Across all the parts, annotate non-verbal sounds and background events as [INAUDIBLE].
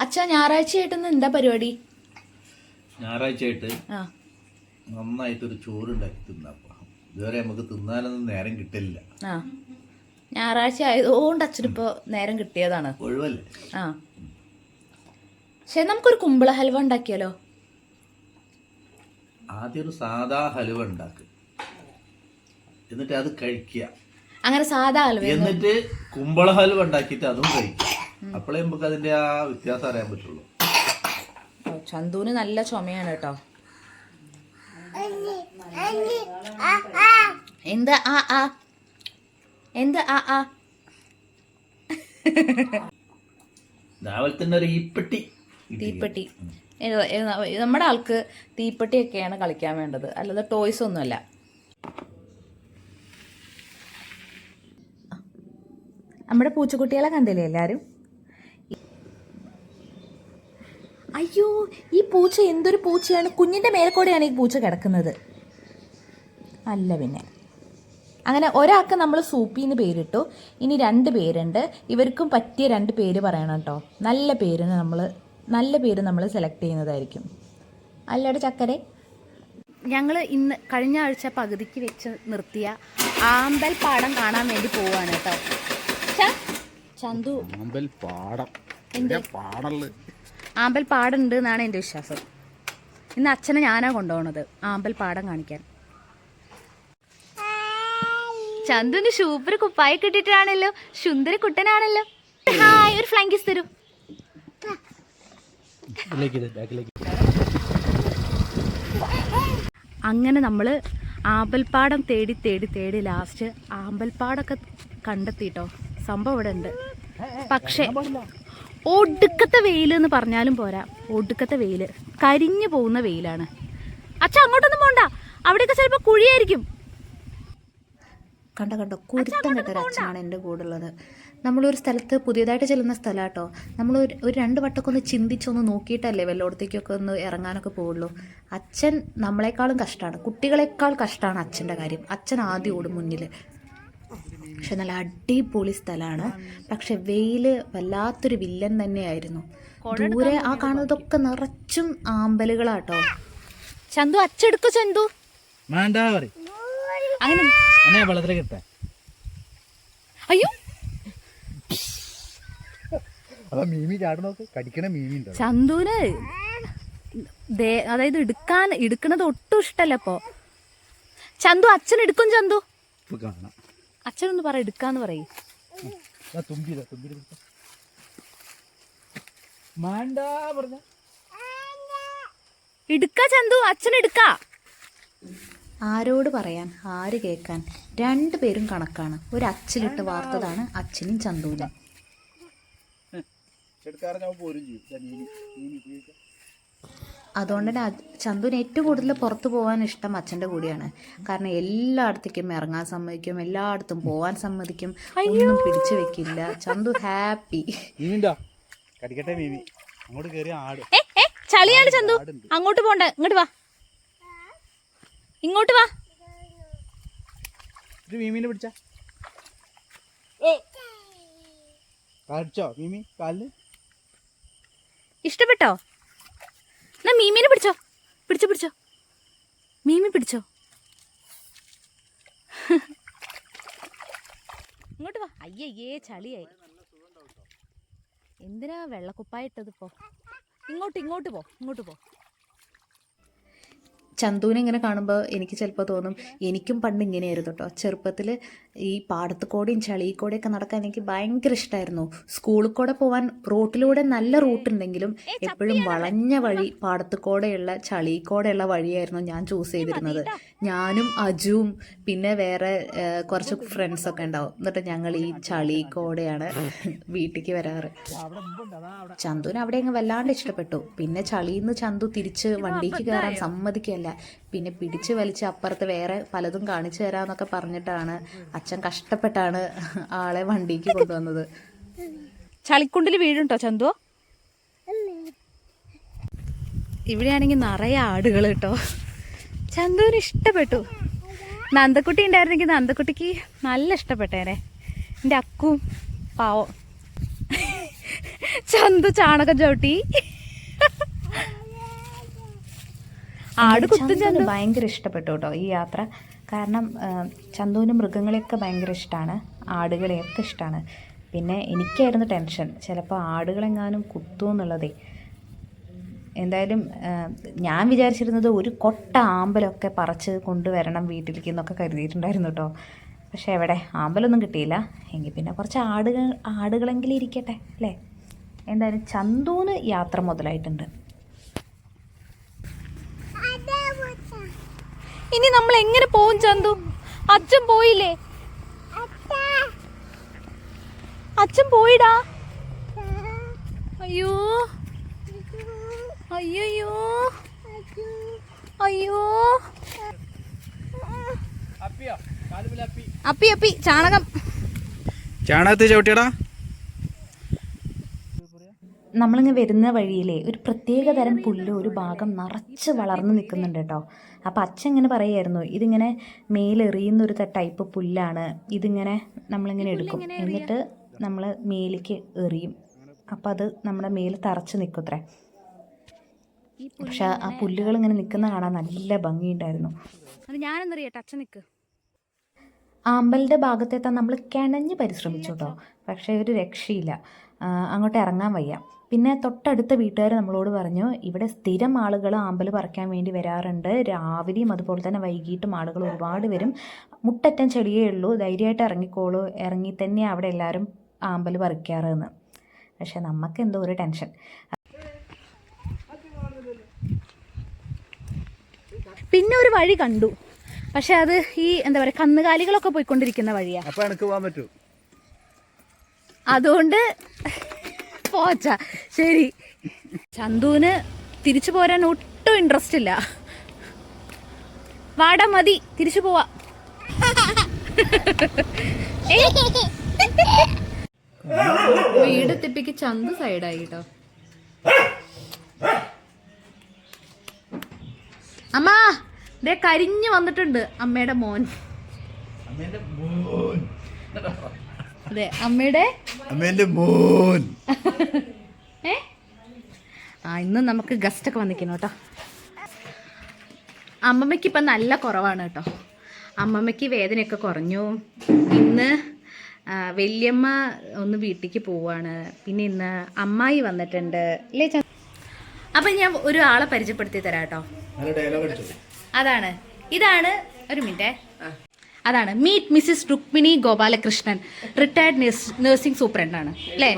അച്ഛാ ഞായറാഴ്ചയായിട്ട് ഇന്ന് എന്താ പരിപാടി? ഞായറാഴ്ചയായിട്ട് നന്നായിട്ടൊരു ചോറുണ്ടാക്കി തിന്നപ്പ ഇതുവരെ നമുക്ക് തിന്നാനൊന്നും നേരം കിട്ടില്ല. ആ. ഞായറാഴ്ച ആയതുകൊണ്ട് അച്ഛനിപ്പോ നേരം കിട്ടിയതാണ്. ഒഴിവല്ലേ? ആ. ശരി നമുക്കൊരു കുമ്പള ഹൽവ ഉണ്ടാക്കിയാലോ? ആദ്യം ഒരു സാധാ ഹലുവ ഉണ്ടാക്കുക എന്നിട്ട് അത് കഴിക്കുക അങ്ങനെ സാധാ ഹലുവ എന്നിട്ട് കുമ്പള ഹലുവ ഉണ്ടാക്കിയിട്ട് അതും കഴിക്കുക അപ്പോഴേ നമുക്ക് അതിന്റെ ആ വ്യത്യാസം അറിയാൻ പറ്റുള്ളൂ. ചന്ദുവിന് ചന്തുവിന് നല്ല ചുമയാണ് കേട്ടോ എന്താ ആ ആ? എന്താ ആ ആ? രാവിലെ തന്നെ ഒരു ഈപ്പെട്ടി തീപ്പെട്ടി. നമ്മുടെ ആൾക്ക് തീപ്പെട്ടിയൊക്കെയാണ് കളിക്കാൻ വേണ്ടത്. അല്ലാതെ ടോയ്സ് ഒന്നുമല്ല. നമ്മുടെ പൂച്ചക്കുട്ടികളെ കണ്ടില്ലേ എല്ലാരും? അയ്യോ ഈ പൂച്ച എന്തൊരു പൂച്ചയാണ്? കുഞ്ഞിന്റെ മേൽക്കൂടെയാണ് ഈ പൂച്ച കിടക്കുന്നത്. അല്ല പിന്നെ. അങ്ങനെ ഒരാൾക്ക് നമ്മൾ സൂപ്പിന്ന് പേരിട്ടു. ഇനി രണ്ട് പേരുണ്ട്. ഇവർക്കും പറ്റിയ രണ്ട് പേര് പറയണം കേട്ടോ. നല്ല പേരിന് നമ്മൾ നല്ല പേര് നമ്മൾ സെലക്ട് ചെയ്യുന്നതായിരിക്കും. അല്ലയുടെ ചക്കരെ. ഞങ്ങൾ ഇന്ന് കഴിഞ്ഞ ആഴ്ച പകുതിക്ക് വെച്ച് നിർത്തിയ ആമ്പൽ പാടം കാണാൻ വേണ്ടി പോവാണ് കേട്ടോ. ചന്തു. ആമ്പൽ പാടം. എന്ത്? ആമ്പൽ പാടുണ്ട് എന്നാണ് എന്റെ വിശ്വാസം. ഇന്ന് അച്ഛനെ ഞാനാ കൊണ്ടുപോകണത് ആമ്പൽ പാടം കാണിക്കാൻ. ചന്തുന് സൂപ്പർ കുപ്പായി കിട്ടിയിട്ടാണല്ലോ. സുന്ദര കുട്ടനാണല്ലോ. ഹായ് ഒരു ഫ്ലാങ്കിസ് തരും. തരൂ അങ്ങനെ നമ്മൾ ആമ്പൽപ്പാടം തേടി തേടി തേടി ലാസ്റ്റ് ആമ്പൽപ്പാടൊക്കെ കണ്ടെത്തിട്ടോ. സംഭവം ഇവിടെ ഉണ്ട് പക്ഷേ ഒടുക്കത്തെ വെയിൽ എന്ന് പറഞ്ഞാലും പോരാ. ഒടുക്കത്തെ വെയിൽ കരിഞ്ഞു പോകുന്ന വെയിലാണ്. അച്ഛ അങ്ങോട്ടൊന്നും പോണ്ട. അവിടെയൊക്കെ ചിലപ്പോൾ കുഴിയായിരിക്കും. കണ്ട കണ്ടോ? കുരുത്തം കെട്ട ഒരു അച്ഛനാണ് എന്റെ കൂടെ ഉള്ളത് നമ്മളൊരു സ്ഥലത്ത് പുതിയതായിട്ട് ചെല്ലുന്ന സ്ഥലം കേട്ടോ നമ്മൾ ഒരു ഒരു രണ്ട് വട്ടമൊക്കെ ഒന്ന് ചിന്തിച്ചൊന്ന് നോക്കിയിട്ടല്ലേ വല്ലോടത്തേക്കൊക്കെ ഒന്ന് ഇറങ്ങാനൊക്കെ പോവുള്ളൂ. അച്ഛൻ നമ്മളെക്കാളും കഷ്ടമാണ് കുട്ടികളെക്കാൾ കഷ്ടമാണ് അച്ഛന്റെ കാര്യം. അച്ഛൻ ആദ്യം ഓടും മുന്നിൽ പക്ഷെ നല്ല അടിപൊളി സ്ഥലമാണ്. പക്ഷെ വെയിൽ വല്ലാത്തൊരു വില്ലൻ തന്നെയായിരുന്നു. ദൂരെ ആ കാണുന്നതൊക്കെ നിറച്ചും ആമ്പലുകളാട്ടോ. ചന്തു അച്ചെടുക്കു ചന്തു. അങ്ങനെ എന്നെ വെള്ളത്തിൽ കിട്ടാ അയ്യോ. ചന്തുവിന് അതായത് എടുക്കാൻ എടുക്കണത് ഒട്ടും ഇഷ്ടല്ല ഇപ്പോ. ചന്തു അച്ഛൻ എടുക്കും ചന്തു. കാണാം. അച്ഛനൊന്ന് പറ എടുക്കാന്ന് പറയും. എടുക്ക ചന്തു അച്ഛൻ എടുക്ക. ആരോട് പറയാൻ ആര് കേൾക്കാൻ? രണ്ടുപേരും കണക്കാണ്. ഒരു അച്ഛനിട്ട് വാർത്തതാണ് അച്ഛനും ചന്തുവിനും. എടുക്കാറ് ഞാൻ പോരും ചെയ്യും. അതുകൊണ്ട് തന്നെ ചന്തുവിന് ഏറ്റവും കൂടുതൽ പുറത്തു പോകാൻ ഇഷ്ടം അച്ഛന്റെ കൂടെയാണ്. കാരണം എല്ലായിടത്തേക്കും ഇറങ്ങാൻ സമ്മതിക്കും എല്ലായിടത്തും പോകാൻ സമ്മതിക്കും. ഒന്നും പിടിച്ചു വെക്കില്ല. ചന്തു ഹാപ്പി. മീമിണ്ടാ കടിക്കട്ടെ മീമി. അങ്ങോട്ട് കയറി ആട്. ചളിയാണ് ചന്തു. അങ്ങോട്ട് പോണ്ട. ഇങ്ങോട്ട് വാ. ഇങ്ങോട്ട് വാ. ഇത് മീമിനെ പിടിച്ച. കടിച്ചോ മീമി? കാലിന്? ഇഷ്ടപ്പെട്ടോ? എന്നാ മീമിനെ പിടിച്ചോ. പിടിച്ചോ പിടിച്ചോ. മീമി പിടിച്ചോ. ഇങ്ങോട്ട് വാ. അയ്യയ്യേ ചളിയായി. എന്തിനാ വെള്ളക്കുപ്പായിട്ടതിപ്പോ ഇങ്ങോട്ട് ഇങ്ങോട്ട് പോ ഇങ്ങോട്ട് പോ. ചന്തുവിനെ ഇങ്ങനെ കാണുമ്പോൾ എനിക്ക് ചിലപ്പോൾ തോന്നും എനിക്കും പണ്ട് ഇങ്ങനെയായിരുന്നു കേട്ടോ ചെറുപ്പത്തിൽ ഈ പാടത്തുകൂടെയും ചളിയിൽക്കൂടെയൊക്കെ ചളി കൂടെയൊക്കെ നടക്കാൻ എനിക്ക് ഭയങ്കര ഇഷ്ടമായിരുന്നു സ്കൂളിൽ കൂടെ പോകാൻ റോട്ടിലൂടെ നല്ല റൂട്ട് ഉണ്ടെങ്കിലും എപ്പോഴും വളഞ്ഞ വഴി പാടത്തുകൂടെയുള്ള ചളിയിൽക്കൂടെയുള്ള ചളി കൂടെയുള്ള വഴിയായിരുന്നു ഞാൻ ചൂസ് ചെയ്തിരുന്നത്. ഞാനും അജുവും പിന്നെ വേറെ കുറച്ച് ഫ്രണ്ട്സൊക്കെ ഉണ്ടാവും. എന്നിട്ട് ഞങ്ങൾ ഈ ചളി കൂടെയാണ് വീട്ടിലേക്ക് വരാറ്. ചന്തുവിന് അവിടെ അങ്ങ് വല്ലാണ്ട് ഇഷ്ടപ്പെട്ടു. പിന്നെ ചളിയിൽ നിന്ന് ചന്തു തിരിച്ച് വണ്ടിക്ക് കയറാൻ സമ്മതിക്കല്ല പിന്നെ പിടിച്ച് വലിച്ച് അപ്പുറത്ത് വേറെ പലതും കാണിച്ചു തരാന്നൊക്കെ പറഞ്ഞിട്ടാണ് അച്ഛൻ കഷ്ടപ്പെട്ടാണ് ആളെ വണ്ടിക്ക് കൊണ്ടുവന്നത്. ചളിക്കുണ്ടിൽ വീഴുണ്ടോ ചന്തു? ഇവിടെയാണെങ്കിൽ നിറയെ ആടുകൾ കേട്ടോ. ചന്തുവിന് ഇഷ്ടപ്പെട്ടു. നന്ദക്കുട്ടി ഉണ്ടായിരുന്നെങ്കിൽ നന്ദക്കുട്ടിക്ക് നല്ല ഇഷ്ടപ്പെട്ടേനെ. എന്റെ അക്കും പാവം. ചന്തു ചാണകം ചവിട്ടി. ആട് കുത്തും ചന്തു. ഭയങ്കര ഇഷ്ടപ്പെട്ടു കേട്ടോ ഈ യാത്ര. കാരണം ചന്തുവിന് മൃഗങ്ങളെയൊക്കെ ഭയങ്കര ഇഷ്ടമാണ് ആടുകളെയൊക്കെ ഇഷ്ടമാണ് പിന്നെ എനിക്കായിരുന്നു ടെൻഷൻ. ചിലപ്പോൾ ആടുകളെങ്ങാനും കുത്തുമെന്നുള്ളതേ എന്തായാലും ഞാൻ വിചാരിച്ചിരുന്നത് ഒരു കൊട്ട ആമ്പലൊക്കെ പറിച്ച് കൊണ്ടുവരണം വീട്ടിലേക്ക് എന്നൊക്കെ കരുതിയിട്ടുണ്ടായിരുന്നു കേട്ടോ. പക്ഷേ എവിടെ? ആമ്പലൊന്നും കിട്ടിയില്ല. എങ്കിൽ പിന്നെ കുറച്ച് ആടുകൾ ആടുകളെങ്കിലും ഇരിക്കട്ടെ അല്ലേ? എന്തായാലും ചന്തൂന്ന് യാത്ര മുതലായിട്ടുണ്ട്. ഇനി നമ്മൾ എങ്ങനെ പോവും ചന്തു? അച്ഛൻ പോയില്ലേ? അച്ഛൻ പോയിടാ. അയ്യോ. അയ്യോ. അയ്യോ അപ്പി. അപ്പി ചാണകം. ചാണകത്ത് ചവിട്ടിയടാ. നമ്മളിങ്ങ് വരുന്ന വഴിയിലെ ഒരു പ്രത്യേക തരം പുല്ല് ഒരു ഭാഗം നിറച്ച് വളർന്നു നിൽക്കുന്നുണ്ട് കേട്ടോ. അപ്പോൾ അച്ഛൻ ഇങ്ങനെ പറയായിരുന്നു ഇതിങ്ങനെ മേലെറിയുന്ന ഒരു ടൈപ്പ് പുല്ലാണ്. ഇതിങ്ങനെ നമ്മളിങ്ങനെ എടുക്കും. എന്നിട്ട് നമ്മൾ മേലേക്ക് എറിയും. അപ്പോൾ അത് നമ്മുടെ മേൽ തറച്ച് നിൽക്കുത്രേ. പക്ഷെ ആ പുല്ലുകൾ ഇങ്ങനെ നിൽക്കുന്ന കാണാൻ നല്ല ഭംഗിയുണ്ടായിരുന്നു. അത് ഞാനെന്നറിയട്ടെ അച്ഛൻ നിൽക്ക്. ആമ്പലിന്റെ ഭാഗത്തെത്താൻ നമ്മൾ കിണഞ്ഞ് പരിശ്രമിച്ചു കേട്ടോ. പക്ഷേ ഒരു രക്ഷയില്ല. അങ്ങോട്ട് ഇറങ്ങാൻ വയ്യ. പിന്നെ തൊട്ടടുത്ത വീട്ടുകാർ നമ്മളോട് പറഞ്ഞു ഇവിടെ സ്ഥിരം ആളുകൾ ആമ്പൽ പറിക്കാൻ വേണ്ടി വരാറുണ്ട്. രാവിലെയും അതുപോലെ തന്നെ വൈകിട്ടും ആളുകൾ ഒരുപാട് വരും. മുട്ടറ്റം ചെടിയേ ഉള്ളൂ. ധൈര്യമായിട്ട് ഇറങ്ങിക്കോളൂ. ഇറങ്ങി തന്നെ അവിടെ എല്ലാവരും ആമ്പൽ പറിക്കാറെന്ന്. പക്ഷെ നമുക്ക് എന്തോ ഒരു ടെൻഷൻ. പിന്നെ ഒരു വഴി കണ്ടു. പക്ഷെ അത് ഈ എന്താ പറയുക കന്നുകാലികളൊക്കെ പോയിക്കൊണ്ടിരിക്കുന്ന വഴിയാണ് അപ്പോൾ പോകാൻ പറ്റൂ. അതുകൊണ്ട് പോച്ച. ശരി. ചന്തുവിന് തിരിച്ചു പോരാൻ ഒട്ടും ഇൻട്രസ്റ്റ് ഇല്ല. വാട മതി തിരിച്ചു പോവാ. [LAUGHS] വീട് തിപ്പിക്ക് ചന്ത് സൈഡായി കേട്ടോ. അമ്മാ ദേ കരിഞ്ഞു വന്നിട്ടുണ്ട് അമ്മയുടെ മോൻ. അതെ അമ്മയുടെ അമ്മേന്റെ മോൻ. ഏ? ആ ഇന്ന് നമുക്ക് ഗസ്റ്റ് ഒക്കെ വന്നിരിക്കുന്നു കേട്ടോ. അമ്മമ്മയ്ക്ക് ഇപ്പം നല്ല കുറവാണ് കേട്ടോ. അമ്മമ്മയ്ക്ക് വേദനയൊക്കെ കുറഞ്ഞു. ഇന്ന് വല്യമ്മ ഒന്ന് വീട്ടിലേക്ക് പോവാണ്. പിന്നെ ഇന്ന് അമ്മായി വന്നിട്ടുണ്ട്. ഇല്ലേ അപ്പം ഞാൻ ഒരാളെ പരിചയപ്പെടുത്തി തരാം കേട്ടോ. അതാണ്. ഇതാണ് ഒരു മിനിറ്റ് അതാണ്. Meet Mrs Rukmini Gopalakrishnan retired nursing superintendent ആണ്. അല്ലേ?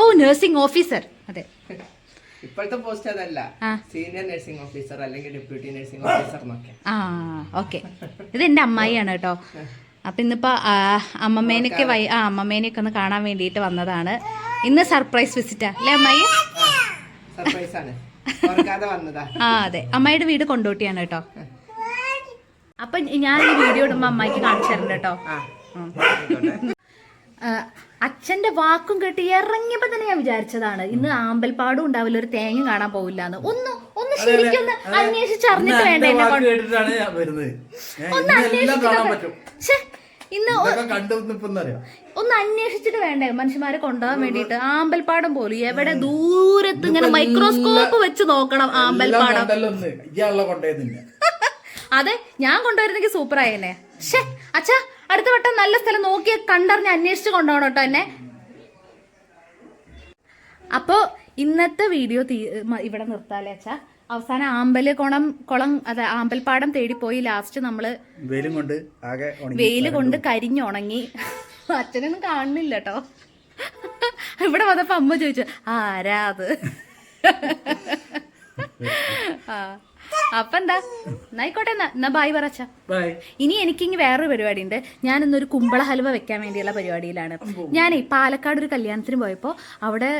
ഓ നഴ്സിംഗ് ഓഫീസർ അതെ. ഇപ്പോഴത്തെ പോസ്റ്റ് അതല്ല. സീനിയർ നഴ്സിംഗ് ഓഫീസർ അല്ലെങ്കിൽ ഡെപ്യൂട്ടി നഴ്സിംഗ് ഓഫീസർ ആ ഓക്കെ ഇത് എന്റെ അമ്മായിയാണ് കേട്ടോ അപ്പം ഇന്നിപ്പോ അമ്മമ്മേനൊക്കെ വൈ ആ അമ്മമ്മേനെയൊക്കെ ഒന്ന് കാണാൻ വേണ്ടിയിട്ട് വന്നതാണ്. ഇന്ന് സർപ്രൈസ് വിസിറ്റാ അല്ലേ അമ്മായി? സർപ്രൈസ് ആണ്. ഓർക്കാതെ വന്നതാ. ആ അതെ. അമ്മായിയുടെ വീട് കൊണ്ടോട്ടിയാണ് കേട്ടോ അപ്പം ഞാൻ ഈ വീഡിയോ ഇടുമ്പോ അമ്മായിക്ക് കാണിച്ചു തരണ്ട കേട്ടോ. അച്ഛന്റെ വാക്കും കേട്ട് ഇറങ്ങിയപ്പോ തന്നെ ഞാൻ വിചാരിച്ചതാണ് ഇന്ന് ആമ്പൽപ്പാടും ഉണ്ടാവില്ല ഒരു തേങ്ങ കാണാൻ പോവില്ല എന്ന് ഒന്ന് ഒന്ന് ശരിക്കും അന്വേഷിച്ചറിഞ്ഞിട്ട് വേണ്ട എന്നെ ഒന്ന് ഇന്ന് ഒന്ന് അന്വേഷിച്ചിട്ട് വേണ്ടേ മനുഷ്യന്മാരെ കൊണ്ടുപോകാൻ വേണ്ടിട്ട് ആമ്പൽപ്പാടം പോലും എവിടെ ദൂരത്ത് ഇങ്ങനെ മൈക്രോസ്കോപ്പ് വെച്ച് നോക്കണം ആമ്പൽപ്പാടം കണ്ടല്ലോ ഒന്ന് ഇയാളെ കൊണ്ടുപോയതില്ല അതെ ഞാൻ കൊണ്ടുവരുന്നെങ്കിൽ സൂപ്പർ ആയല്ലേ ഷേ അച്ഛാ അടുത്ത വട്ടം നല്ല സ്ഥലം നോക്കി കണ്ടറിഞ്ഞ് അന്വേഷിച്ച് കൊണ്ടുപോകണം കേട്ടോ എന്നെ. അപ്പോ ഇന്നത്തെ വീഡിയോ തീ ഇവിടെ നിർത്താലേ അച്ഛാ? അവസാനം ആമ്പൽ കുളം കുളം അതെ ആമ്പൽപ്പാടം തേടി പോയി ലാസ്റ്റ് നമ്മൾ വെയിലും കൊണ്ട് ആകെ ഉണങ്ങി. വെയിൽ കൊണ്ട് കരിഞ്ഞുണങ്ങി അച്ഛനൊന്നും കാണുന്നില്ല കേട്ടോ. ഇവിടെ വന്നപ്പോ അമ്മ ചോദിച്ചു ആരാ അത്? ആ. അപ്പൊ എന്താ എന്നായിക്കോട്ടെ എന്നാ എന്നാ ബായ് പറച്ച ബൈ ഇനി എനിക്കിങ്ങി വേറൊരു പരിപാടി ഉണ്ട് ഞാൻ ഇന്നൊരു കുമ്പള ഹലുവ വെക്കാൻ വേണ്ടിയുള്ള പരിപാടിയിലാണ്. ഞാനേ പാലക്കാട് ഒരു കല്യാണത്തിന് പോയപ്പോൾ അവിടെ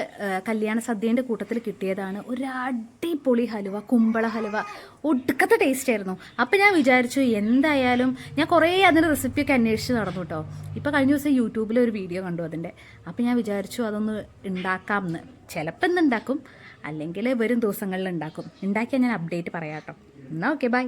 കല്യാണ സദ്യന്റെ കൂട്ടത്തിൽ കിട്ടിയതാണ് ഒരു അടിപൊളി ഹലുവ കുമ്പള ഹലുവ ഒടുക്കത്തെ ടേസ്റ്റ് ആയിരുന്നു. അപ്പം ഞാൻ വിചാരിച്ചു എന്തായാലും ഞാൻ കുറേ അതിന്റെ റെസിപ്പിയൊക്കെ അന്വേഷിച്ച് നടന്നു കേട്ടോ ഇപ്പൊ കഴിഞ്ഞ ദിവസം യൂട്യൂബിൽ ഒരു വീഡിയോ കണ്ടു അതിന്റെ. അപ്പം ഞാൻ വിചാരിച്ചു അതൊന്ന് ഉണ്ടാക്കാം എന്ന് ചിലപ്പോൾ ഇന്ന് ഉണ്ടാക്കും. അല്ലെങ്കിൽ വരും ദിവസങ്ങളിൽ ഉണ്ടാക്കും. ഉണ്ടാക്കിയാൽ ഞാൻ അപ്ഡേറ്റ് പറയാം കേട്ടോ എന്നാൽ ഓക്കെ ബൈ